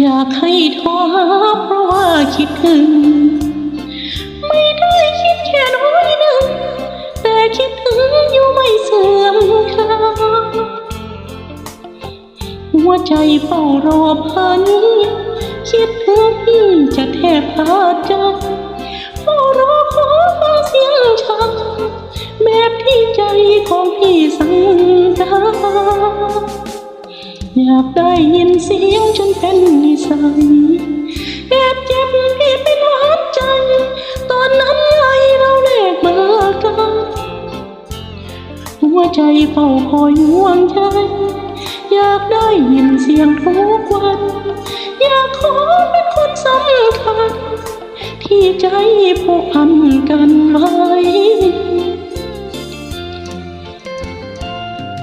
อยากให้โทรหาเพราะว่าคิดถึง ไม่ได้คิดแค่น้อยหนึ่งแต่คิดถึงอยู่ไม่เสื่อมคลาหัวใจเฝ้ารอพัน คิดถึงพี่จะแทบขาดใจเฝ้ารอขอฟังเสียงฉันแบบที่ใจของากได้ยินเสียงจนเป็นนิสัยแอบเจ็บพี่เป็นหวานใจ ตอนนั้นไงเราแลกเบอร์กันหัวใจเฝ้าคอยห่วงใจ อยากได้ยินเสียงทุกวัน อยากขอเป็นคนสำคัญ ที่ใจผูกพันกันไว้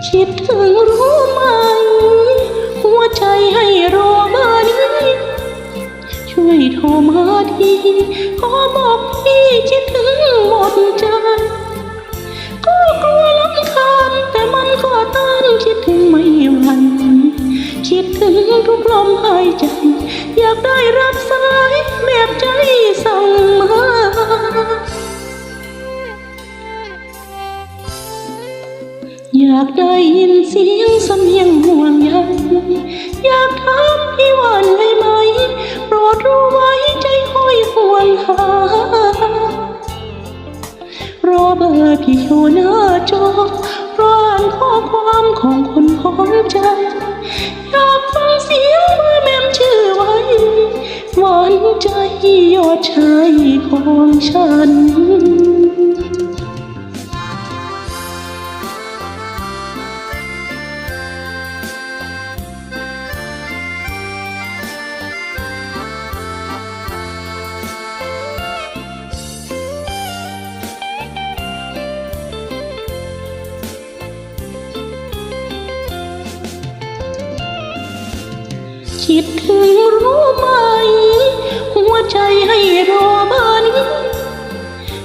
คิดถึงรู้ไหม ใจให้รอเบอร์นี้ ช่วยโทรมาทีขอบอกพี่คิดถึงหมดใจก็กลัวลำคาญแต่มันก็ต้านคิดถึงไม่ไหวคิดถึงทุกลมหายใจ อยากได้รับสายแบบใจสั่งมาอยากได้ยินเสียง ที่อยู่หน้าจอรออ่านข้อความของคนของใจ อยากฟังเสียงเมื่อแม่มชื่อไว้หวานใจยอดชายของฉัน คิดถึงรู้ไหม หัวใจให้รอบอร์นี้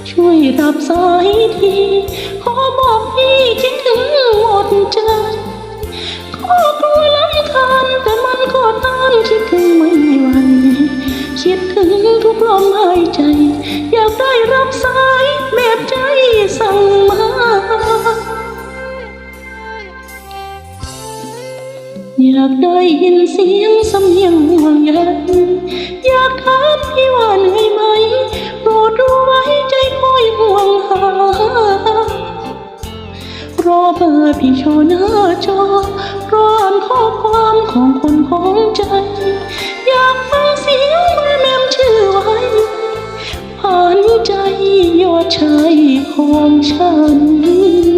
ช่วยรับสายทีขอบอกพี่คิดถึงหมดใจก็กลัวลำคาญแต่มันากได้ยินเสียงสำเนียงห่วงใยอยากถามพี่ว่าเหนื่อยไหมโปรดรู้ไว้ใจคอยห่วงหารอเบอร์พี่โชว์หน้าจอรออ่านข้อความของคนของใจ อยากฟังเสียงเมื่อแม่มชื่อไว้ผ่านใจยอดชายของฉัน